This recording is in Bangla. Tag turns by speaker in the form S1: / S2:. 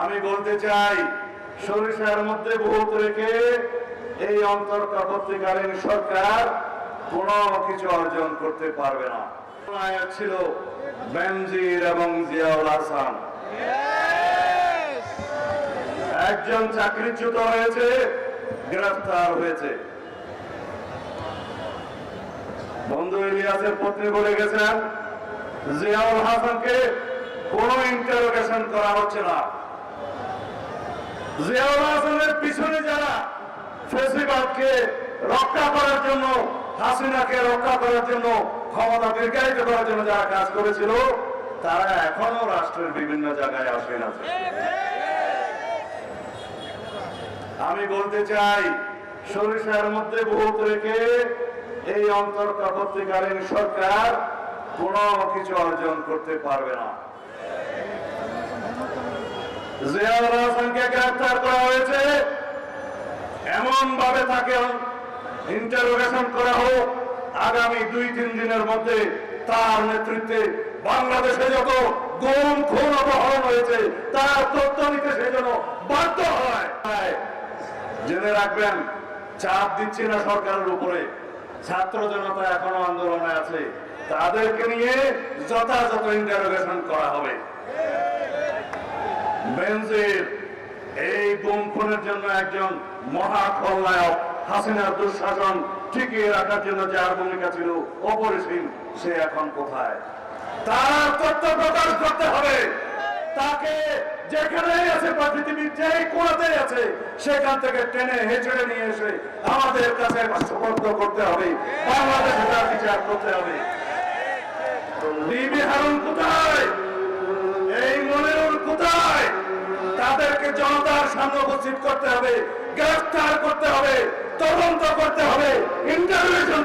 S1: আমি বলতে চাই, সরিষার মধ্যে ভূত রেখে এই অন্তর্বর্তীকালীন সরকার কোনো কিছু অর্জন করতে পারবে না। ছিল বেনজির এবং জিয়াউল হাসান। একজন চাকরিচ্যুত হয়েছে, গ্রেফতার হয়েছে। বন্ধু ইলিয়াসের পত্নী বলে গেছেন, জিয়াউল হাসানকে কোনো ইন্টারোগেশন করা হচ্ছে না। পিছনে যারা ফেসিবাদকে রক্ষা করার জন্য, হাসিনাকে রক্ষা করার জন্য ক্ষমতা করার জন্য যারা কাজ করেছিল, তারা এখনও রাষ্ট্রের বিভিন্ন জায়গায় আসেন আছে। আমি বলতে চাই, সরিষার মধ্যে ভূত রেখে এই অন্তর্বর্তীকালীন সরকার কোনো কিছু অর্জন করতে পারবে না। জিয়াউল হাসানকে গ্রেফতার করা হয়েছে। এমন ভাবে তাকে ইন্টারোগেশন করা হোক। আগামী দুই তিন দিনের মধ্যে তার নেতৃত্বে বাংলাদেশে যত গুম খুন অপহরণ হয়েছে, তার তথ্য নিতে সে যেন বাধ্য হয়। জেনে রাখবেন, চাপ দিচ্ছি না সরকারের উপরে। ছাত্র জনতা এখনও আন্দোলনে আছে। তাদেরকে নিয়ে যথাযথ ইন্টারোগেশন করা হবে। বেনজির, এই গুম খুনের জন্য একজন মহা খলনায়ক হাসিনার দুঃশাসন টিকিয়ে রাখার জন্য যার ভূমিকা ছিল, অপরিসীম, সে এখন কোথায়? তার তথ্য প্রকাশ করতে হবে। তাকে যেখানেই আছে বা পৃথিবীর যেই কোণাতেই আছে, সেখান থেকে টেনে হেঁচড়ে নিয়ে এসে আমাদের কাছে সুপর্দ করতে হবে। বাংলাদেশে তার বিচার করতে হবে। হারুন কোথায়? জনতার সামনে উপস্থিত করতে হবে গ্রেফতার করতে হবে তদন্ত করতে হবে ইন্টারভিউশন